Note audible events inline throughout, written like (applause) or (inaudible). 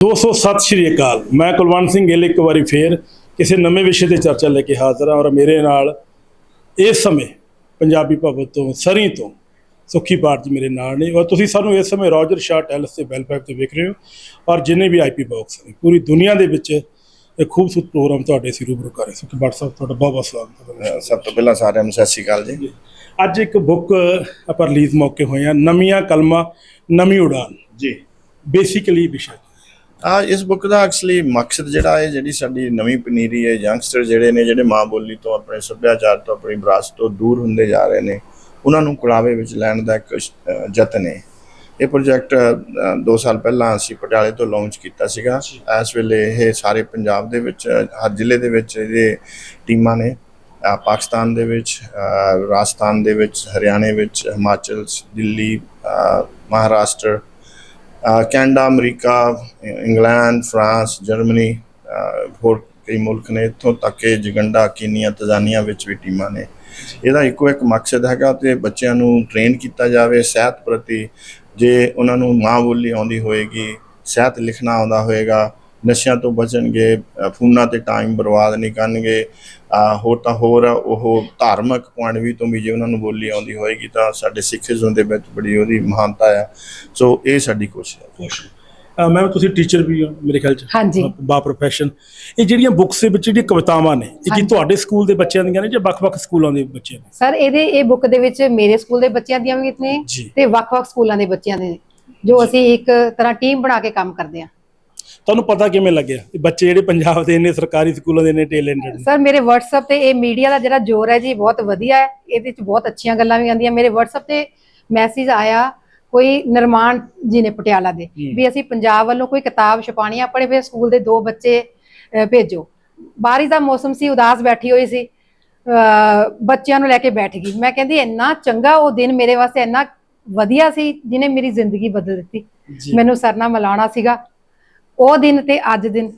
ਦੋਸਤੋ ਸਤਿ ਸ਼੍ਰੀ ਅਕਾਲ। ਮੈਂ ਕੁਲਵੰਤ ਸਿੰਘ ਗਿੱਲ ਇੱਕ ਵਾਰੀ ਫੇਰ ਕਿਸੇ ਨਵੇਂ ਵਿਸ਼ੇ ਤੇ ਚਰਚਾ ਲੈ ਕੇ ਹਾਜ਼ਰ ਹਾਂ ਔਰ ਮੇਰੇ ਨਾਲ ਇਸ ਸਮੇਂ ਪੰਜਾਬੀ ਭਵਨ ਤੋਂ ਸਰੀ ਤੋਂ ਸੁਖੀ ਪਾਠ ਜੀ ਮੇਰੇ ਨਾਲ ਨੇ ਔਰ ਤੁਸੀਂ ਸਾਨੂੰ ਇਸ ਸਮੇਂ ਰੋਜਰ ਸ਼ਾਹ ਟੈਲਸ ਤੇ ਬੈਲ ਪਾਈਪ ਤੇ ਵੇਖ ਰਹੇ ਹੋ ਔਰ ਜਿੰਨੇ ਵੀ ਆਈਪੀ ਬਾਕਸ ਨੇ ਪੂਰੀ ਦੁਨੀਆ ਦੇ ਵਿੱਚ ਇਹ ਖੂਬਸੂਰਤ ਪ੍ਰੋਗਰਾਮ ਤੁਹਾਡੇ ਸੀ ਰੂਬਰੂ ਕਰ ਰਹੇ ਸੁਖੀ ਪਾਠ ਸਾਹਿਬ ਤੁਹਾਡਾ ਬਹੁਤ ਬਹੁਤ ਸਵਾਗਤ ਹੈ। ਸਭ ਤੋਂ ਪਹਿਲਾਂ ਸਾਰਿਆਂ ਨੂੰ ਸਤਿ ਸ਼੍ਰੀ ਅਕਾਲ ਜੀ। ਅੱਜ ਇੱਕ ਬੁੱਕ ਆਪਾਂ ਰਿਲੀਜ਼ ਮੌਕੇ ਹੋਏ ਆ ਨਵੀਆਂ ਕਲਮਾਂ ਨਵੀਂ ਉਡਾਨ। ਜੀ। ਬੇਸਿਕਲੀ ਵਿਸ਼ਾ ਆ ਇਸ ਬੁੱਕ ਦਾ ਐਕਚੁਅਲੀ ਮਕਸਦ ਜਿਹੜਾ ਹੈ ਜਿਹੜੀ ਸਾਡੀ ਨਵੀਂ ਪਨੀਰੀ ਹੈ ਯੰਗਸਟਰ ਜਿਹੜੇ ਨੇ ਜਿਹੜੇ ਮਾਂ ਬੋਲੀ ਤੋਂ ਆਪਣੇ ਸੱਭਿਆਚਾਰ ਤੋਂ ਆਪਣੀ ਵਿਰਾਸਤ ਤੋਂ ਦੂਰ ਹੁੰਦੇ ਜਾ ਰਹੇ ਨੇ ਉਹਨਾਂ ਨੂੰ ਕੁੜਾਵੇ ਵਿੱਚ ਲੈਣ ਦਾ ਇੱਕ ਯਤਨ ਹੈ। ਇਹ ਪ੍ਰੋਜੈਕਟ 2 ਸਾਲ ਪਹਿਲਾਂ ਅਸੀਂ ਪਟਿਆਲੇ ਤੋਂ ਲਾਂਚ ਕੀਤਾ ਸੀਗਾ। ਇਸ ਵੇਲੇ ਇਹ ਸਾਰੇ ਪੰਜਾਬ ਦੇ ਵਿੱਚ ਹਰ ਜ਼ਿਲ੍ਹੇ ਦੇ ਵਿੱਚ ਇਹਦੇ ਟੀਮਾਂ ਨੇ। ਪਾਕਿਸਤਾਨ ਦੇ ਵਿੱਚ ਰਾਜਸਥਾਨ ਦੇ ਵਿੱਚ ਹਰਿਆਣੇ ਵਿੱਚ Himachal Delhi Maharashtra Canada, America England, France, Germany ਹੋਰ ਕਈ ਮੁਲਕ ਨੇ ਇੱਥੋਂ ਤੱਕ ਕਿ ਜਗੰਡਾ ਕੀਨੀਆ ਤਜ਼ਾਨੀਆ ਵਿੱਚ ਵੀ ਟੀਮਾਂ ਨੇ। ਇਹਦਾ ਇੱਕੋ ਇੱਕ ਮਕਸਦ ਹੈਗਾ ਤੇ ਬੱਚਿਆਂ ਨੂੰ ਟ੍ਰੇਨ ਕੀਤਾ ਜਾਵੇ, ਸਿਹਤ ਪ੍ਰਤੀ ਜੇ ਉਹਨਾਂ ਨੂੰ ਮਾਂ ਬੋਲੀ ਆਉਂਦੀ ਹੋਏਗੀ, ਸਿਹਤ ਲਿਖਣਾ ਆਉਂਦਾ ਹੋਏਗਾ ਨਸ਼ਿਆਂ ਤੋਂ ਬਚਣਗੇ ਫੋਨਾਂ ਤੇ ਟਾਈਮ ਬਰਬਾਦ ਨਹੀਂ ਕਰਨਗੇ। ਹੋਰ ਤਾਂ ਹੋਰ ਉਹ ਧਾਰਮਿਕ ਪੁਆਇੰਟ ਵੀ ਤੋਂ ਵੀ ਜੇ ਉਹਨਾਂ ਨੂੰ ਬੋਲੀ ਆਉਂਦੀ ਹੋਏਗੀ ਤਾਂ ਸਾਡੇ ਸਿੱਖੀਜ਼ਮ ਦੇ ਵਿੱਚ ਬੜੀ ਉਹਦੀ ਮਹਾਨਤਾ ਆ। ਸੋ ਇਹ ਸਾਡੀ ਕੋਸ਼ਿਸ਼ ਹੈ ਅਹ ਮੈਂ ਤੁਸੀਂ ਟੀਚਰ ਵੀ ਹੋ ਮੇਰੇ ਖਿਆਲ ਚ? ਹਾਂਜੀ। ਬਾ ਪ੍ਰੋਫੈਸ਼ਨ ਇਹ ਜਿਹੜੀਆਂ ਬੁੱਕਸ ਦੇ ਵਿੱਚ ਜਿਹੜੀਆਂ ਕਵਿਤਾਵਾਂ ਨੇ ਇਹ ਕੀ। ਤੁਹਾਡੇ ਸਕੂਲ ਦੇ ਬੱਚਿਆਂ ਦੀਆਂ ਨੇ ਜਾਂ ਵੱਖ-ਵੱਖ ਸਕੂਲਾਂ ਦੇ ਬੱਚਿਆਂ ਨੇ ਸਰ ਇਹਦੇ ਇਹ ਬੁੱਕ ਦੇ ਵਿੱਚ ਮੇਰੇ ਸਕੂਲ ਦੇ ਬੱਚਿਆਂ ਦੀਆਂ ਵੀ ਨੇ। ਤੇ ਵੱਖ-ਵੱਖ ਸਕੂਲਾਂ ਦੇ ਬੱਚਿਆਂ ਦੇ ਜੋ ਅਸੀਂ ਇੱਕ ਤਰ੍ਹਾਂ ਟੀਮ ਬਣਾ ਕੇ ਕੰਮ ਕਰਦੇ ਹਾਂ। ਤੁਹਾਨੂੰ ਪਤਾ ਕਿਵੇਂ ਲੱਗਿਆ? ਬੱਚੇ ਜਿਹੜੇ ਪੰਜਾਬ ਦੇ ਇੰਨੇ ਸਰਕਾਰੀ ਸਕੂਲਾਂ ਦੇ ਇੰਨੇ ਟੈਲੈਂਟਡ ਨੇ। ਸਰ ਮੇਰੇ WhatsApp ਤੇ ਇਹ ਮੀਡੀਆ ਦਾ ਜਿਹੜਾ ਜ਼ੋਰ ਹੈ ਜੀ ਬਹੁਤ ਵਧੀਆ ਹੈ। ਇਹਦੇ ਵਿੱਚ ਬਹੁਤ ਅੱਛੀਆਂ ਗੱਲਾਂ ਵੀ ਆਉਂਦੀਆਂ। ਮੇਰੇ WhatsApp ਤੇ ਮੈਸੇਜ ਆਇਆ ਕੋਈ ਨਿਰਮਾਣ ਜੀ ਨੇ ਪਟਿਆਲਾ ਦੇ। ਵੀ ਅਸੀਂ ਪੰਜਾਬ ਵੱਲੋਂ ਕੋਈ ਕਿਤਾਬ ਛਪਾਣੀ ਆਪਣੇ ਫਿਰ ਸਕੂਲ ਦੇ ਦੋ ਬੱਚੇ ਅਹ, ਭੇਜੋ। ਬਾਰਿਸ਼ ਦਾ ਮੌਸਮ ਸੀ ਉਦਾਸ ਬੈਠੀ ਹੋਈ ਸੀ। ਅਹ, ਬੱਚਿਆਂ ਨੂੰ ਲੈ ਕੇ ਬੈਠ ਗਈ। ਮੈਂ ਕਹਿੰਦੀ ਇੰਨਾ ਚੰਗਾ ਉਹ ਦਿਨ ਮੇਰੇ ਵਾਸਤੇ ਇੰਨਾ ਵਧੀਆ ਸੀ ਜਿਹਨੇ ਮੇਰੀ ਜ਼ਿੰਦਗੀ ਬਦਲ ਦਿੱਤੀ। ਜੀ। ਮੈਨੂੰ ਸਰਨਾ ਮਿਲਾਉਣਾ ਸੀਗਾ। ਉਹ ਦਿਨ ਤੇ ਅੱਜ ਦਿਨ।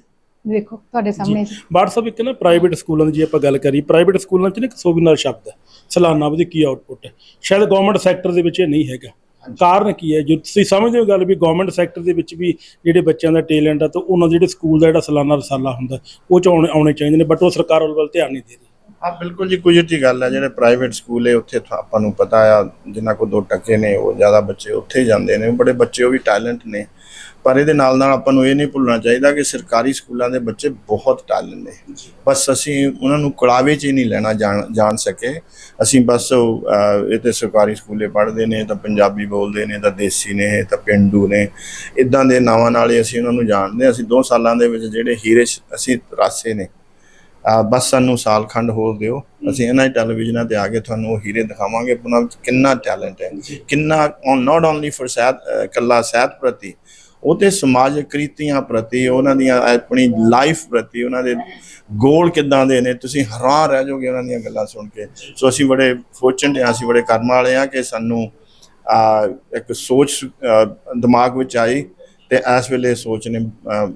ਵੇਖੋ ਤੁਹਾਡੇ ਸਾਹਮਣੇ। WhatsApp ਇੱਕ ਨਾ ਪ੍ਰਾਈਵੇਟ ਸਕੂਲਾਂ ਦੀ ਜੇ ਆਪਾਂ ਗੱਲ ਕਰੀ ਪ੍ਰਾਈਵੇਟ ਸਕੂਲਾਂ 'ਚ ਨਾ ਇੱਕ ਸੋਵੀਨਾਰ ਸ਼ਬਦ ਹੈ ਸਾਲਾਨਾ ਉਹਦੀ ਕੀ ਆਊਟਪੁੱਟ ਹੈ। ਸ਼ਾਇਦ ਗਵਰਨਮੈਂਟ ਸੈਕਟਰ ਦੇ ਵਿੱਚ ਇਹ ਨਹੀਂ ਹੈਗਾ। ਕਾਰਨ ਕੀ ਹੈ? ਜੋ ਤੁਸੀਂ ਸਮਝਦੇ ਹੋ ਗੱਲ ਵੀ ਗਵਰਨਮੈਂਟ ਸੈਕਟਰ ਦੇ ਵਿੱਚ ਵੀ ਜਿਹੜੇ ਬੱਚਿਆਂ ਦਾ ਟੈਲੈਂਟ ਆ ਤਾਂ ਉਹਨਾਂ ਦੇ ਜਿਹੜੇ ਸਕੂਲ ਦਾ ਜਿਹੜਾ ਸਾਲਾਨਾ ਰਸਾਲਾ ਹੁੰਦਾ ਉਹ ਚ ਆਉਣੇ ਆਉਣੇ ਚਾਹੀਦੇ ਨੇ ਬਟ ਉਹ ਸਰਕਾਰ ਵੱਲ ਧਿਆਨ ਨਹੀਂ ਦੇ ਰਹੀ। ਹਾਂ ਬਿਲਕੁਲ ਜੀ ਕੁਝ ਦੀ ਗੱਲ ਹੈ। ਜਿਹੜੇ ਪ੍ਰਾਈਵੇਟ ਸਕੂਲ ਹੈ ਉੱਥੇ ਆਪਾਂ ਨੂੰ ਪਤਾ ਆ ਜਿਨ੍ਹਾਂ ਕੋਲ ਦੋ ਟੱਕੇ ਨੇ ਉਹ ਜ਼ਿਆਦਾ ਬੱਚੇ ਉੱਥੇ ਜਾਂਦੇ ਨੇ। ਬੜੇ ਬੱਚੇ ਉਹ ਵੀ ਟੈਲੈਂਟ ਨੇ। ਪਰ ਇਹਦੇ ਨਾਲ ਨਾਲ ਆਪਾਂ ਨੂੰ ਇਹ ਨਹੀਂ ਭੁੱਲਣਾ ਚਾਹੀਦਾ ਕਿ ਸਰਕਾਰੀ ਸਕੂਲਾਂ ਦੇ ਬੱਚੇ ਬਹੁਤ ਟੈਲੈਂਟ ਨੇ। ਬਸ ਅਸੀਂ ਉਹਨਾਂ ਨੂੰ ਕਲਾਵੇ 'ਚ ਹੀ ਨਹੀਂ ਲੈਣਾ ਜਾਣ ਜਾਣ ਸਕੇ। ਅਸੀਂ ਬਸ ਇਹ ਤੇ ਸਰਕਾਰੀ ਸਕੂਲੇ ਪੜ੍ਹਦੇ ਨੇ ਤਾਂ ਪੰਜਾਬੀ ਬੋਲਦੇ ਨੇ ਤਾਂ ਦੇਸੀ ਨੇ ਤਾਂ ਪਿੰਡੂ ਨੇ। ਇਦਾਂ ਦੇ ਨਾਵਾਂ ਨਾਲ ਹੀ ਅਸੀਂ ਉਹਨਾਂ ਨੂੰ ਜਾਣਦੇ ਹਾਂ। ਅਸੀਂ 2 ਸਾਲਾਂ ਦੇ ਵਿੱਚ ਜਿਹੜੇ ਹੀਰੇ ਅਸੀਂ ਰਾਸੇ ਨੇ ਬਸ ਸਾਨੂੰ ਸਾਲ ਖੰਡ ਹੋਰ ਦਿਓ। ਅਸੀਂ ਇਹਨਾਂ ਹੀ ਟੈਲੀਵਿਜ਼ਨਾਂ ਤੇ ਆ ਕੇ ਤੁਹਾਨੂੰ ਉਹ ਹੀਰੇ ਦਿਖਾਵਾਂਗੇ। ਉਹਨਾਂ ਵਿੱਚ ਕਿੰਨਾ ਟੈਲੈਂਟ ਹੈ। ਕਿੰਨਾ ਨਾਟ ਓਨਲੀ ਫॉर ਸਹਿਤ ਕੱਲਾ ਸਹਿਤ ਪ੍ਰਤੀ ਉਹ ਤੇ ਸਮਾਜਿਕ ਕ੍ਰਿਤੀਆਂ ਪ੍ਰਤੀ ਉਹਨਾਂ ਦੀਆਂ ਆਪਣੀ ਲਾਈਫ ਪ੍ਰਤੀ ਉਹਨਾਂ ਦੇ ਗੋਲ ਕਿੱਦਾਂ ਦੇ ਨੇ ਤੁਸੀਂ ਹੈਰਾਨ ਰਹਿ ਜਾਓਗੇ ਉਹਨਾਂ ਦੀਆਂ ਗੱਲਾਂ ਸੁਣ ਕੇ। ਸੋ ਅਸੀਂ ਬੜੇ ਫੋਰਚੂਨਟ ਹਾਂ ਅਸੀਂ ਬੜੇ ਕਰਮ ਵਾਲੇ ਹਾਂ ਕਿ ਸਾਨੂੰ ਆ ਇੱਕ ਸੋਚ ਦਿਮਾਗ ਵਿੱਚ ਆਈ ਤੇ ਇਸ ਵੇਲੇ ਸੋਚ ਨੇ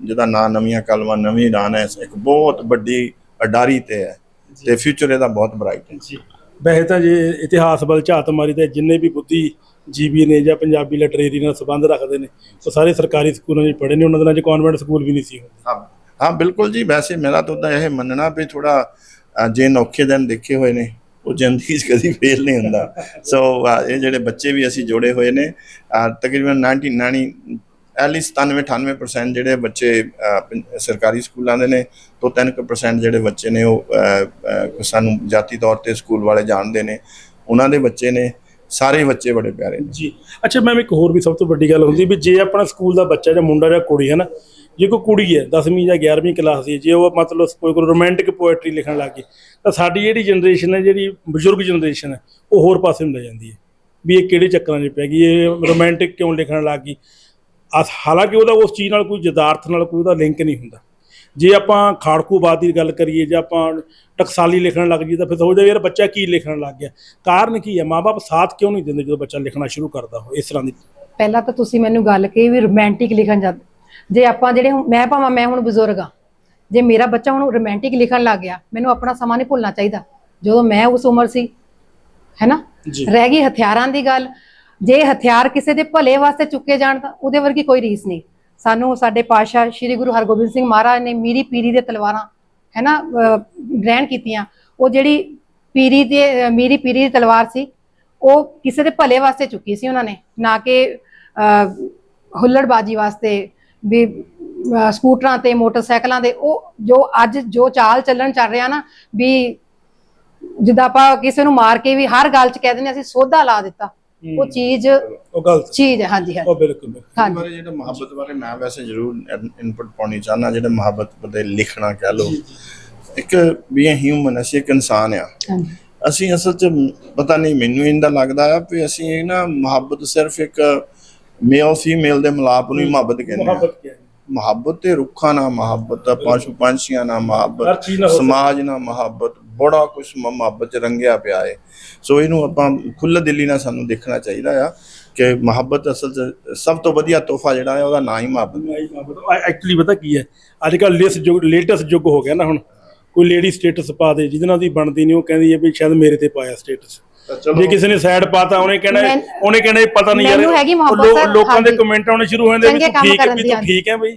ਜਿਹਦਾ ਨਾਂ ਨਵੀਆਂ ਕਲਮਾਂ ਨਵੀਂ ਰਾਨ ਹੈ ਇੱਕ ਬਹੁਤ ਵੱਡੀ ਅਡਾਰੀ ਤੇ ਹੈ ਤੇ ਫਿਊਚਰ ਇਹਦਾ ਬਹੁਤ ਬ੍ਰਾਈਟ ਹੈ। ਜੀ। ਵੈਸੇ ਤਾਂ ਜੇ ਇਤਿਹਾਸ ਵੱਲ ਝਾਤ ਮਾਰੀ ਤਾਂ ਜਿੰਨੇ ਵੀ ਬੁੱਧੀ ਜੀਵੀ ਨੇ ਜਾਂ ਪੰਜਾਬੀ ਲਿਟਰੇਰੀ ਨਾਲ ਸੰਬੰਧ ਰੱਖਦੇ ਨੇ ਉਹ ਸਾਰੇ ਸਰਕਾਰੀ ਸਕੂਲਾਂ 'ਚ ਪੜ੍ਹੇ ਨੇ ਉਹਨਾਂ ਦੇ ਨਾਲ ਜੇ ਕਨਵੈਂਟ ਸਕੂਲ ਵੀ ਨਹੀਂ ਸੀ ਹਾਂ ਹਾਂ ਬਿਲਕੁਲ ਜੀ ਵੈਸੇ ਮੇਰਾ ਤਾਂ ਤਾਂ ਇਹ ਮੰਨਣਾ ਵੀ ਥੋੜਾ ਜੇ ਨੌਖੇ ਦਿਨ ਦੇਖੇ ਹੋਏ ਨੇ ਉਹ ਜ਼ਿੰਦਗੀ 'ਚ ਕਦੀ ਫੇਲ ਨਹੀਂ ਹੁੰਦਾ। (laughs) ਸੋ ਇਹ ਜਿਹੜੇ ਬੱਚੇ ਵੀ ਅਸੀਂ ਜੋੜੇ ਹੋਏ ਨੇ ਤਕਰੀਬਨ 90 90 ਐਟਲੀਸਟ 97-98% ਜਿਹੜੇ ਬੱਚੇ ਸਰਕਾਰੀ ਸਕੂਲਾਂ ਦੇ ਨੇ, ਤੋਂ ਤਿੰਨ ਕੁ ਪ੍ਰਸੈਂਟ ਜਿਹੜੇ ਬੱਚੇ ਨੇ ਉਹ ਸਾਨੂੰ ਜਾਤੀ ਤੌਰ ਤੇ ਸਕੂਲ ਵਾਲੇ ਜਾਣਦੇ ਨੇ। ਉਹਨਾਂ ਦੇ ਬੱਚੇ ਨੇ, ਸਾਰੇ ਬੱਚੇ ਬੜੇ ਪਿਆਰੇ ਨੇ। ਜੀ। ਅੱਛਾ, ਮੈਮ, ਇੱਕ ਹੋਰ ਵੀ ਸਭ ਤੋਂ ਵੱਡੀ ਗੱਲ ਹੁੰਦੀ ਵੀ ਜੇ ਆਪਣਾ ਸਕੂਲ ਦਾ ਬੱਚਾ ਜਾਂ ਮੁੰਡਾ ਜਾਂ ਕੁੜੀ ਹੈ ਨਾ ਜੇ ਕੋਈ ਕੁੜੀ ਹੈ 10ਵੀਂ ਜਾਂ 11ਵੀਂ ਕਲਾਸ ਦੀ, ਜੇ ਉਹ ਮਤਲਬ ਕੋਈ ਕੋਈ ਰੋਮਾਂਟਿਕ ਪੋਇਟਰੀ ਲਿਖਣ ਲੱਗ ਗਈ, ਤਾਂ ਸਾਡੀ ਜਿਹੜੀ ਜਨਰੇਸ਼ਨ ਹੈ, ਜਿਹੜੀ ਬਜ਼ੁਰਗ ਜਨਰੇਸ਼ਨ ਹੈ, ਉਹ ਹੋਰ ਪਾਸੇ ਨੂੰ ਲੈ ਜਾਂਦੀ ਹੈ। ਵੀ ਇਹ ਕਿਹੜੇ ਚੱਕਰਾਂ 'ਚ ਪੈ ਗਈ, ਇਹ ਰੋਮਾਂਟਿਕ ਕਿਉਂ ਲਿਖਣ ਲੱਗ ਗਈ? ਅਸ- ਹਾਲਾਂਕਿ ਉਹਦਾ ਉਸ ਚੀਜ਼ ਨਾਲ ਕੋਈ ਜਦਾਰਥ ਨਾਲ ਕੋਈ ਉਹਦਾ ਲਿੰਕ ਨਹੀਂ ਹੁੰਦਾ। ਜੇ ਆਪਾਂ ਖਾੜਕੂਬਾਦ ਦੀ ਗੱਲ ਕਰੀਏ ਜਾਂ ਆਪਾਂ ਟਕਸਾਲੀ ਲਿਖਣ ਲੱਗ ਜੀ ਤਾਂ ਫਿਰ ਸੋਚਦੇ ਯਾਰ ਬੱਚਾ ਕੀ ਲਿਖਣ ਲੱਗ ਗਿਆ। ਕਾਰਨ ਕੀ ਹੈ? ਮਾਪੇ ਸਾਥ ਕਿਉਂ ਨਹੀਂ ਦਿੰਦੇ ਜਦੋਂ ਬੱਚਾ ਲਿਖਣਾ ਸ਼ੁਰੂ ਕਰਦਾ ਹੋ ਇਸ ਤਰ੍ਹਾਂ ਦੀ? ਪਹਿਲਾਂ ਤਾਂ ਤੁਸੀਂ ਮੈਨੂੰ ਗੱਲ ਕਹੀ ਵੀ ਰੋਮਾਂਟਿਕ ਲਿਖਣ ਜਦ ਜੇ ਆਪਾਂ ਜਿਹੜੇ ਮੈਂ ਭਾਵਾਂ ਮੈਂ ਹੁਣ ਬਜ਼ੁਰਗ ਆ ਜੇ ਮੇਰਾ ਬੱਚਾ ਹੁਣ ਰੋਮਾਂਟਿਕ ਲਿਖਣ ਲੱਗ ਗਿਆ ਮੈਨੂੰ ਆਪਣਾ ਸਮਾਂ ਨਹੀਂ ਭੁੱਲਣਾ ਚਾਹੀਦਾ। ਜਦੋਂ ਮੈਂ ਉਸ ਉਮਰ ਸੀ ਹੈਨਾ ਜੀ। ਰਹਿ ਗਈ ਹਥਿਆਰਾਂ ਦੀ ਗੱਲ ਜੇ ਹਥਿਆਰ ਕਿਸੇ ਦੇ ਭਲੇ ਵਾਸਤੇ ਚੁੱਕੇ ਜਾਣ ਤਾਂ ਉਹਦੇ ਵਰਗੀ ਕੋਈ ਰੀਸ ਨਹੀਂ। ਸਾਨੂੰ ਸਾਡੇ ਪਾਤਸ਼ਾਹ ਸ੍ਰੀ ਗੁਰੂ ਹਰਗੋਬਿੰਦ ਸਿੰਘ ਮਹਾਰਾਜ ਨੇ ਮੀਰੀ ਪੀਰੀ ਦੇ ਤਲਵਾਰਾਂ ਹੈ ਨਾ ਗ੍ਰਹਿਣ ਕੀਤੀਆਂ। ਉਹ ਜਿਹੜੀ ਪੀਰੀ ਦੇ ਮੀਰੀ ਪੀਰੀ ਦੀ ਤਲਵਾਰ ਸੀ ਉਹ ਕਿਸੇ ਦੇ ਭਲੇ ਵਾਸਤੇ ਚੁੱਕੀ ਸੀ ਉਹਨਾਂ ਨੇ। ਨਾ ਕਿ ਅਹ, ਹੁੱਲੜਬਾਜੀ ਵਾਸਤੇ ਵੀ ਸਕੂਟਰਾਂ ਤੇ ਮੋਟਰਸਾਈਕਲਾਂ ਦੇ ਉਹ ਜੋ ਅੱਜ ਜੋ ਚਾਲ ਚੱਲਣ ਚੱਲ ਰਿਹਾ ਨਾ ਵੀ ਜਿੱਦਾਂ ਆਪਾਂ ਕਿਸੇ ਨੂੰ ਮਾਰ ਕੇ ਵੀ ਹਰ ਗੱਲ 'ਚ ਕਹਿ ਦਿੰਦੇ ਹਾਂ, ਅਸੀਂ ਸੋਧਾ ਲਾ ਦਿੱਤਾ। ਉਹ ਚੀਜ਼ ਉਹ ਗਲਤ। ਚੀਜ਼ ਹੈ ਹਾਂਜੀ ਹਾਂਜੀ। ਉਹ ਬਿਲਕੁਲ। ਹਾਂਜੀ। ਬਾਰੇ ਜਿਹੜਾ ਮੁਹੱਬਤ ਬਾਰੇ ਮੈਂ ਵੈਸੇ ਜ਼ਰੂਰ ਇਨਪੁਟ ਪਾਉਣੀ ਚਾਹਨਾ ਜਿਹੜੇ ਮੁਹੱਬਤ ਬਾਰੇ ਲਿਖਣਾ ਕਹਿ ਲਓ। ਇੱਕ ਵੀ ਹਿਊਮਨ ਅਸੀਂ ਇੱਕ ਇਨਸਾਨ ਆ। ਹਾਂਜੀ। ਅਸੀਂ ਅਸਲ 'ਚ ਪਤਾ ਨਹੀਂ ਮੈਨੂੰ ਇੰਦਾ ਲੱਗਦਾ ਆ ਵੀ ਅਸੀਂ ਇਹ ਨਾ ਮੁਹੱਬਤ ਸਿਰਫ ਇੱਕ ਮੇਲ ਫੀਮੇਲ ਦੇ ਮਿਲਾਪ ਨੂੰ ਹੀ ਮੁਹੱਬਤ ਕਹਿੰਦੇ ਆ। ਮੁਹੱਬਤ ਤੇ ਰੁੱਖਾਂ ਨਾਲ ਮੁਹੱਬਤ ਆ ਪਸ਼ੂ ਪੰਛੀਆਂ ਨਾਲ ਮੁਹੱਬਤ ਸਮਾਜ ਨਾਲ ਮੁਹੱਬਤ ਬੜਾ ਕੁਝ ਮੁਹੱਬਤ ਚ ਰੰਗਿਆ ਪਿਆ ਹੈ ਸੋ ਇਹਨੂੰ ਆਪਾਂ ਖੁੱਲ੍ਹ ਦਿਲੀ ਨਾਲ ਸਾਨੂੰ ਦੇਖਣਾ ਚਾਹੀਦਾ ਆ ਕਿ ਮੁਹੱਬਤ ਅਸਲ ਚ ਸਭ ਤੋਂ ਵਧੀਆ ਤੋਹਫਾ ਜਿਹੜਾ ਹੈ ਉਹਦਾ ਨਾਂ ਹੀ ਮੁਹੱਬਤ। ਹੈ। ਐਕਚੁਅਲੀ ਪਤਾ ਕੀ ਹੈ ਅੱਜ ਕੱਲ ਲੇਸ ਯੁੱਗ ਲੇਟੈਸਟ ਯੁੱਗ ਹੋ ਗਿਆ ਨਾ ਹੁਣ। ਕੋਈ ਲੇਡੀ ਸਟੇਟਸ ਪਾ ਦੇ ਜਿਹਦੇ ਨਾਲ ਦੀ ਬਣਦੀ ਨਹੀਂ ਉਹ ਕਹਿੰਦੀ ਹੈ ਵੀ ਸ਼ਾਇਦ ਮੇਰੇ ਤੇ ਪਾਇਆ ਸਟੇਟਸ ਜੇ ਕਿਸੇ ਨੇ ਸਾਈਡ ਪਾਤਾ ਉਹਨੇ ਕਹਿਣਾ ਉਹਨੇ ਕਹਿਣਾ ਇਹ ਪਤਾ ਨਹੀਂ ਯਾਰ ਲੋਕਾਂ ਦੇ। ਕਮੈਂਟ ਆਉਣੇ ਸ਼ੁਰੂ ਹੋ ਜਾਂਦੇ ਵੀ ਚੰਗੇ ਤੂੰ ਕੰਮ ਠੀਕ ਹੈ ਕਰਨ ਵੀ ਦੀ ਤੂੰ। ਠੀਕ ਹੈ ਬਈ।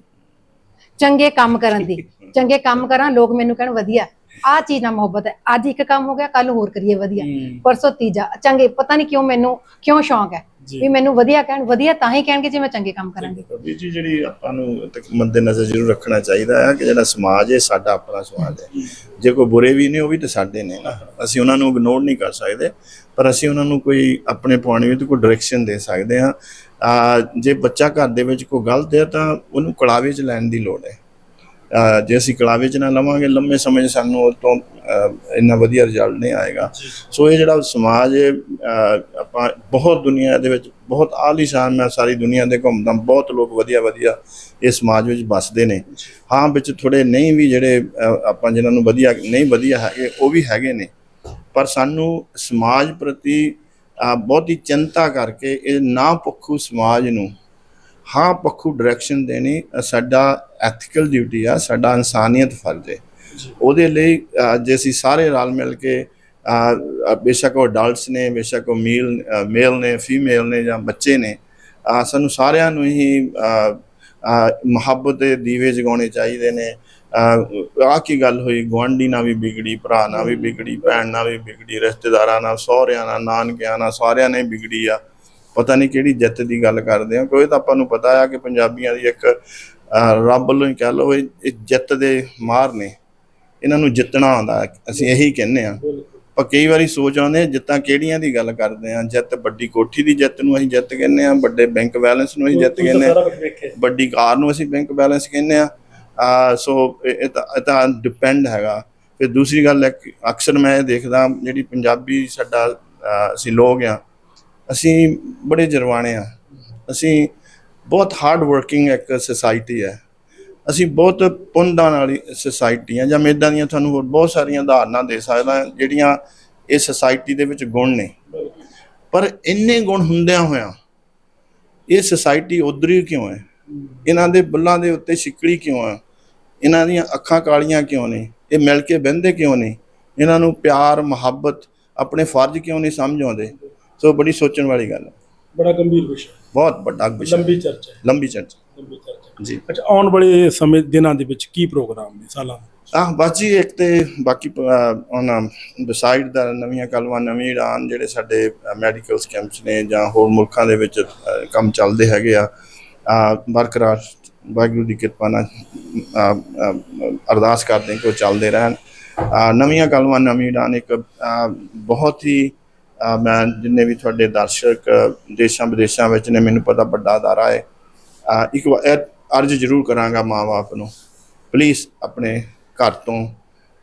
ਚੰਗੇ ਕੰਮ ਕਰਨ ਦੀ ਚੰਗੇ ਕੰਮ ਕਰਾਂ ਲੋਕ ਮੈਨੂੰ ਕਹਿਣ ਵਧੀਆ। ਆਹ ਚੀਜ਼ ਨਾਲ ਮੁਹੱਬਤ ਹੈ। ਅੱਜ ਇੱਕ ਕੰਮ ਹੋ ਗਿਆ ਕੱਲ ਹੋਰ ਕਰੀਏ ਵਧੀਆ। ਪਰਸੋਂ ਤੀਜਾ। ਚੰਗੇ ਪਤਾ ਨਹੀਂ ਕਿਉਂ ਮੈਨੂੰ ਕਿਉਂ ਸ਼ੌਂਕ ਹੈ। ਵੀ ਮੈਨੂੰ ਵਧੀਆ ਕਹਿਣ ਵਧੀਆ ਤਾਂ ਹੀ ਕਹਿਣਗੇ ਜੇ ਮੈਂ ਚੰਗੇ ਕੰਮ ਕਰਾਂਗੀ ਵੀ ਜੀ ਜਿਹੜੀ ਆਪਾਂ ਨੂੰ ਮੱਦੇ ਨਜ਼ਰ ਜ਼ਰੂਰ ਰੱਖਣਾ ਚਾਹੀਦਾ ਹੈ ਕਿ ਜਿਹੜਾ ਸਮਾਜ ਹੈ ਸਾਡਾ ਆਪਣਾ ਸਮਾਜ ਹੈ। ਜੇ ਕੋਈ ਬੁਰੇ ਵੀ ਨੇ ਉਹ ਵੀ ਤਾਂ ਸਾਡੇ ਨੇ ਨਾ। ਅਸੀਂ ਉਹਨਾਂ ਨੂੰ ਇਗਨੋਰ ਨਹੀਂ ਕਰ ਸਕਦੇ ਪਰ ਅਸੀਂ ਉਹਨਾਂ ਨੂੰ ਕੋਈ ਆਪਣੇ ਪੁਆਇੰਟ ਵਿੱਚ ਕੋਈ ਡਾਇਰੈਕਸ਼ਨ ਦੇ ਸਕਦੇ ਹਾਂ। ਆ ਜੇ ਬੱਚਾ ਘਰ ਦੇ ਵਿੱਚ ਕੋਈ ਗਲਤ ਹੈ ਤਾਂ ਉਹਨੂੰ ਕਲਾਵੇ 'ਚ ਲੈਣ ਦੀ ਲੋੜ ਹੈ। ਜੇ ਅਸੀਂ ਕਲਾਵੇ 'ਚ ਨਾ ਲਵਾਂਗੇ ਲੰਮੇ ਸਮੇਂ 'ਚ ਸਾਨੂੰ ਉਹ ਤੋਂ ਇੰਨਾ ਵਧੀਆ ਰਿਜ਼ਲਟ ਨਹੀਂ ਆਏਗਾ। ਸੋ ਇਹ ਜਿਹੜਾ ਸਮਾਜ ਹੈ ਆਪਾਂ ਬਹੁਤ ਦੁਨੀਆ ਦੇ ਵਿੱਚ ਬਹੁਤ ਆਲੀਸ਼ਾਨ ਮੈਂ ਸਾਰੀ ਦੁਨੀਆ ਦੇ ਘੁੰਮਦਾ ਬਹੁਤ ਲੋਕ ਵਧੀਆ ਵਧੀਆ ਇਹ ਸਮਾਜ ਵਿੱਚ ਵੱਸਦੇ ਨੇ। ਹਾਂ ਵਿੱਚ ਥੋੜੇ ਨਹੀਂ ਵੀ ਜਿਹੜੇ ਆਪਾਂ ਜਿਨ੍ਹਾਂ ਨੂੰ ਵਧੀਆ ਨਹੀਂ ਵਧੀਆ ਹੈਗੇ ਉਹ ਵੀ ਹੈਗੇ ਨੇ। ਪਰ ਸਾਨੂੰ ਸਮਾਜ ਪ੍ਰਤੀ ਬਹੁਤੀ ਚਿੰਤਾ ਕਰਕੇ ਇਹ ਨਾ ਪੱਖੂ ਸਮਾਜ ਨੂੰ ਹਾਂ ਪੱਖੂ ਡਾਇਰੈਕਸ਼ਨ ਦੇਣੀ ਸਾਡਾ ਐਥੀਕਲ ਡਿਊਟੀ ਆ ਸਾਡਾ ਇਨਸਾਨੀਅਤ ਫਰਜ਼ ਹੈ ਉਹਦੇ ਲਈ ਜੇ ਅਸੀਂ ਸਾਰੇ ਰਲ ਮਿਲ ਕੇ ਬੇਸ਼ੱਕ ਉਹ ਅਡਲਟਸ ਨੇ ਬੇਸ਼ੱਕ ਉਹ ਮੀਲ ਮੇਲ ਨੇ ਫੀਮੇਲ ਨੇ ਜਾਂ ਬੱਚੇ ਨੇ ਸਾਨੂੰ ਸਾਰਿਆਂ ਨੂੰ ਹੀ ਮੁਹੱਬਤ ਦੇ ਦੀਵੇ ਜਗਾਉਣੇ ਚਾਹੀਦੇ ਨੇ। ਆ ਕੀ ਗੱਲ ਹੋਈ? ਗੁਆਂਢੀ ਨਾਲ ਵੀ ਵਿਗੜੀ ਭਰਾ ਨਾਲ ਵੀ ਵਿਗੜੀ ਭੈਣ ਨਾਲ ਵੀ ਵਿਗੜੀ ਰਿਸ਼ਤੇਦਾਰਾਂ ਨਾਲ ਸਹੁਰਿਆਂ ਨਾਲ ਨਾਨਕਿਆਂ ਨਾਲ ਸਾਰਿਆਂ ਨੇ ਵਿਗੜੀ ਆ। ਪਤਾ ਨਹੀਂ ਕਿਹੜੀ ਜਿੱਤ ਦੀ ਗੱਲ ਕਰਦੇ ਆ ਕੋਈ ਤਾਂ ਆਪਾਂ ਨੂੰ ਪਤਾ ਆ ਕਿ ਪੰਜਾਬੀਆਂ ਦੀ ਇੱਕ ਰੱਬ ਵੱਲੋਂ ਹੀ ਕਹਿ ਲਓ ਇਹ ਜਿੱਤ ਦੇ ਮਾਰ ਨੇ। ਇਹਨਾਂ ਨੂੰ ਜਿੱਤਣਾ ਆਉਂਦਾ। ਅਸੀਂ ਇਹੀ ਕਹਿੰਦੇ ਆ ਪਰ ਕਈ ਵਾਰੀ ਸੋਚ ਆਉਂਦੇ ਆ ਜਿੱਤਾਂ ਕਿਹੜੀਆਂ ਦੀ ਗੱਲ ਕਰਦੇ ਆ ਜਿੱਤ ਵੱਡੀ ਕੋਠੀ ਦੀ ਜਿੱਤ ਨੂੰ ਅਸੀਂ ਜਿੱਤ ਕਹਿੰਦੇ ਆ ਵੱਡੇ ਬੈਂਕ ਬੈਲੈਂਸ ਨੂੰ ਅਸੀਂ ਜਿੱਤ ਕਹਿੰਦੇ ਆ ਵੱਡੀ ਕਾਰ ਨੂੰ ਅਸੀਂ ਬੈਂਕ ਬੈਲੈਂਸ ਕਹਿੰਦੇ ਆ ਆ ਸੋ ਇਹ ਤਾਂ ਡਿਪੈਂਡ ਹੈਗਾ। ਫਿਰ ਦੂਸਰੀ ਗੱਲ ਹੈ ਅਕਸਰ ਮੈਂ ਇਹ ਦੇਖਦਾ ਜਿਹੜੀ ਪੰਜਾਬੀ ਸਾਡਾ ਅਸੀਂ ਲੋਕ ਆ ਅਸੀਂ ਬੜੇ ਜਰਵਾਣੇ ਆ। ਅਸੀਂ ਬਹੁਤ ਹਾਰਡ ਵਰਕਿੰਗ ਇੱਕ ਸੋਸਾਇਟੀ ਹੈ। ਅਸੀਂ ਬਹੁਤ ਪੁੰਦਾਂ ਵਾਲੀ ਸੋਸਾਇਟੀ ਆ। ਜਾਂ ਮੈਂ ਇੱਦਾਂ ਦੀਆਂ ਤੁਹਾਨੂੰ ਹੋਰ ਬਹੁਤ ਸਾਰੀਆਂ ਉਦਾਹਰਨਾਂ ਦੇ ਸਕਦਾ ਜਿਹੜੀਆਂ ਇਹ ਸੋਸਾਇਟੀ ਦੇ ਵਿੱਚ ਗੁਣ ਨੇ। ਪਰ ਇੰਨੇ ਗੁਣ ਹੁੰਦਿਆਂ ਹੋਇਆਂ ਇਹ ਸੋਸਾਇਟੀ ਉਧਰੀ ਕਿਉਂ ਹੈ? ਇਹਨਾਂ ਦੇ ਬੁੱਲਾਂ ਦੇ ਉੱਤੇ ਛਿੱਕੜੀ ਕਿਉਂ ਆ? ਇਹਨਾਂ ਦੀਆਂ ਅੱਖਾਂ ਕਾਲੀਆਂ ਕਿਉਂ ਨੇ? ਇਹ ਮਿਲ ਕੇ ਬਹਿੰਦੇ ਕਿਉਂ ਨੇ? ਇਹਨਾਂ ਨੂੰ ਪਿਆਰ, ਮੁਹੱਬਤ ਆਪਣੇ ਫਰਜ਼ ਕਿਉਂ ਨਹੀਂ ਸਮਝ ਆਉਂਦੇ? ਸੋ ਬੜੀ ਸੋਚਣ ਵਾਲੀ ਗੱਲ ਹੈ। ਬੜਾ ਗੰਭੀਰ ਵਿਸ਼ਾ। ਬਹੁਤ ਵੱਡਾ ਵਿਸ਼ਾ। ਲੰਬੀ ਚਰਚਾ ਹੈ। ਲੰਬੀ ਚਰਚਾ। ਲੰਬੀ ਚਰਚਾ। ਜੀ। ਅੱਛਾ ਆਉਣ ਵਾਲੇ ਸਮੇਂ ਦਿਨਾਂ ਦੇ ਵਿੱਚ ਕੀ ਪ੍ਰੋਗਰਾਮ ਨੇ ਸਾਲਾਂ? ਆਹ ਬਸ ਜੀ ਇੱਕ ਤੇ ਬਾਕੀ ਉਹਨਾਂ ਬਿਸਾਈਡ ਦਾ ਨਵੀਆਂ ਕਲਮਾਂ ਨਵੀਂ ਇਰਾਨ ਜਿਹੜੇ ਸਾਡੇ ਮੈਡੀਕਲ ਕੈਂਪਸ ਨੇ ਜਾਂ ਹੋਰ ਮੁਲਕਾਂ ਦੇ ਵਿੱਚ ਕੰਮ ਚੱਲਦੇ ਹੈਗੇ ਆ ਬਰਕਰਾਰ ਵਾਹਿਗੁਰੂ ਦੀ ਕਿਰਪਾ ਨਾਲ ਅਰਦਾਸ ਕਰਦੇ ਕਿ ਉਹ ਚੱਲਦੇ ਰਹਿਣ। ਨਵੀਆਂ ਕਲਮਾਂ ਨਵੀਂ ਇਰਾਨ ਇੱਕ ਬਹੁਤ ਹੀ ਮੈਂ ਜਿੰਨੇ ਵੀ ਤੁਹਾਡੇ ਦਰਸ਼ਕ ਦੇਸ਼ਾਂ ਵਿਦੇਸ਼ਾਂ ਵਿੱਚ ਨੇ, ਮੈਨੂੰ ਪਤਾ ਵੱਡਾ ਅਦਾਰਾ ਹੈ। ਇੱਕ ਵਾਰ ਅਰਜ਼ ਜ਼ਰੂਰ ਕਰਾਂਗਾ ਮਾਂ-ਬਾਪ ਨੂੰ ਪਲੀਜ਼ ਆਪਣੇ ਘਰ ਤੋਂ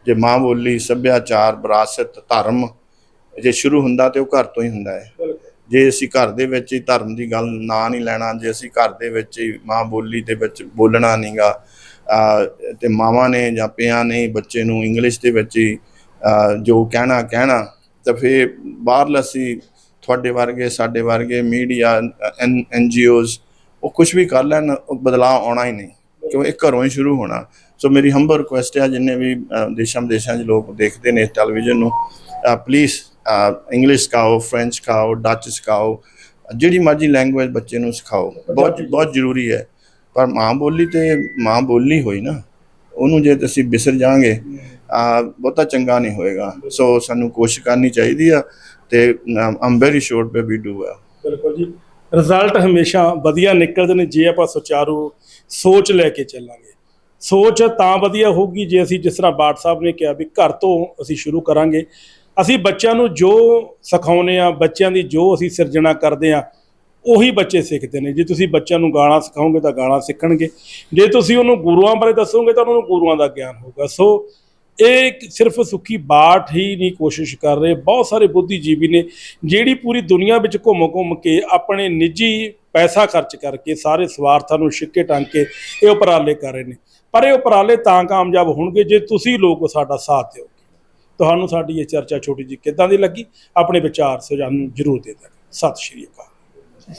ਜੇ ਮਾਂ ਬੋਲੀ, ਸੱਭਿਆਚਾਰ, ਵਿਰਾਸਤ, ਧਰਮ ਜੇ ਸ਼ੁਰੂ ਹੁੰਦਾ ਤੇ ਉਹ ਘਰ ਤੋਂ ਹੀ ਹੁੰਦਾ ਹੈ। ਜੇ ਅਸੀਂ ਘਰ ਦੇ ਵਿੱਚ ਹੀ ਧਰਮ ਦੀ ਗੱਲ ਨਾ ਨਹੀਂ ਲੈਣਾ, ਜੇ ਅਸੀਂ ਘਰ ਦੇ ਵਿੱਚ ਹੀ ਮਾਂ ਬੋਲੀ ਦੇ ਵਿੱਚ ਬੋਲਣਾ ਨਹੀਂਗਾ ਤੇ ਮਾਵਾਂ ਨੇ ਜਾਂ ਪਿਆਂ ਨੇ ਬੱਚੇ ਨੂੰ ਇੰਗਲਿਸ਼ ਦੇ ਵਿੱਚ ਹੀ ਜੋ ਕਹਿਣਾ ਕਹਿਣਾ ਤਾਂ ਫਿਰ ਬਾਹਰਲਾ ਅਸੀਂ ਤੁਹਾਡੇ ਵਰਗੇ, ਸਾਡੇ ਵਰਗੇ ਮੀਡੀਆ, ਐਨ ਜੀਓਜ਼ ਉਹ ਕੁਝ ਵੀ ਕਰ ਲੈਣ, ਉਹ ਬਦਲਾਅ ਆਉਣਾ ਹੀ ਨਹੀਂ। ਕਿਉਂ? ਇਹ ਘਰੋਂ ਹੀ ਸ਼ੁਰੂ ਹੋਣਾ। ਸੋ ਮੇਰੀ ਹੰਬਲ ਰਿਕੁਐਸਟ ਹੈ ਜਿੰਨੇ ਵੀ ਦੇਸ਼ਾਂ ਵਿਦੇਸ਼ਾਂ 'ਚ ਲੋਕ ਦੇਖਦੇ ਨੇ ਟੈਲੀਵਿਜ਼ਨ ਨੂੰ ਪਲੀਜ਼ ਇੰਗਲਿਸ਼ ਸਿਖਾਓ ਫ੍ਰੈਂਚ ਸਿਖਾਓ ਡੱਚ ਸਿਖਾਓ, ਜਿਹੜੀ ਮਰਜ਼ੀ ਲੈਂਗੁਏਜ ਬੱਚੇ ਨੂੰ ਸਿਖਾਓ। ਬਹੁਤ ਬਹੁਤ ਜ਼ਰੂਰੀ ਹੈ। ਪਰ ਮਾਂ ਬੋਲੀ ਤੇ ਮਾਂ ਬੋਲੀ ਹੋਈ ਨਾ, ਉਹਨੂੰ ਜੇ ਅਸੀਂ ਵਿਸਰ ਜਾਾਂਗੇ ਬਹੁਤਾ ਚੰਗਾ ਨਹੀਂ ਹੋਏਗਾ। ਸੋ ਸਾਨੂੰ ਕੋਸ਼ਿਸ਼ ਕਰਨੀ ਚਾਹੀਦੀ ਆ ਤੇ ਆਮ ਵੈਰੀ ਸ਼ੋਰਟ ਪੇ ਵੀ ਡੂ ਆ ਬਿਲਕੁਲ ਜੀ। ਰਿਜ਼ਲਟ ਹਮੇਸ਼ਾ ਵਧੀਆ ਨਿਕਲਦੇ ਨੇ। ਜੇ ਆਪਾਂ ਸੁਚਾਰੂ ਸੋਚ ਲੈ ਕੇ ਚੱਲਾਂਗੇ। ਸੋਚ ਤਾਂ ਵਧੀਆ ਹੋਊਗੀ ਜੇ ਅਸੀਂ ਜਿਸ ਤਰ੍ਹਾਂ ਬਾਟ ਸਾਹਿਬ ਨੇ ਕਿਹਾ ਵੀ ਘਰ ਤੋਂ ਅਸੀਂ ਸ਼ੁਰੂ ਕਰਾਂਗੇ। ਅਸੀਂ ਬੱਚਿਆਂ ਨੂੰ ਜੋ ਸਿਖਾਉਨੇ ਆ ਬੱਚਿਆਂ ਦੀ ਜੋ ਅਸੀਂ ਸਿਰਜਣਾ ਕਰਦੇ ਆ ਉਹੀ ਬੱਚੇ ਸਿੱਖਦੇ ਨੇ। ਜੇ ਤੁਸੀਂ ਬੱਚਿਆਂ ਨੂੰ ਗਾਣਾ ਸਿਖਾਓਗੇ ਤਾਂ ਗਾਣਾ ਸਿੱਖਣਗੇ। ਜੇ ਤੁਸੀਂ ਉਹਨੂੰ ਗੁਰੂਆਂ ਬਾਰੇ ਦੱਸੋਗੇ ਤਾਂ ਉਹਨਾਂ ਨੂੰ ਗੁਰੂਆਂ ਦਾ ਗਿਆਨ ਹੋਊਗਾ। ਸੋ ਇਹ ਸਿਰਫ ਸੁੱਖੀ ਬਾਠ ਹੀ ਨਹੀਂ ਕੋਸ਼ਿਸ਼ ਕਰ ਰਹੇ ਬਹੁਤ ਸਾਰੇ ਬੁੱਧੀਜੀਵੀ ਨੇ ਜਿਹੜੀ ਪੂਰੀ ਦੁਨੀਆ ਵਿੱਚ ਘੁੰਮ ਘੁੰਮ ਕੇ ਆਪਣੇ ਨਿੱਜੀ ਪੈਸਾ ਖਰਚ ਕਰਕੇ ਸਾਰੇ ਸਵਾਰਥਾਂ ਨੂੰ ਛਿੱਕੇ ਟੰਗ ਕੇ ਇਹ ਉਪਰਾਲੇ ਕਰ ਰਹੇ ਨੇ ਪਰ ਇਹ ਉਪਰਾਲੇ ਤਾਂ ਕਾਮਯਾਬ ਹੋਣਗੇ ਜੇ ਤੁਸੀਂ ਲੋਕ ਸਾਡਾ ਸਾਥ ਦਿਓਗੇ ਤੁਹਾਨੂੰ ਸਾਡੀ ਇਹ ਚਰਚਾ ਛੋਟੀ ਜਿਹੀ ਕਿੱਦਾਂ ਦੀ ਲੱਗੀ ਆਪਣੇ ਵਿਚਾਰ ਸੁਝਾਅ ਨੂੰ ਜਰੂਰ ਦੇ ਦੇਣਾ ਸਤਿ ਸ਼੍ਰੀ ਅਕਾਲ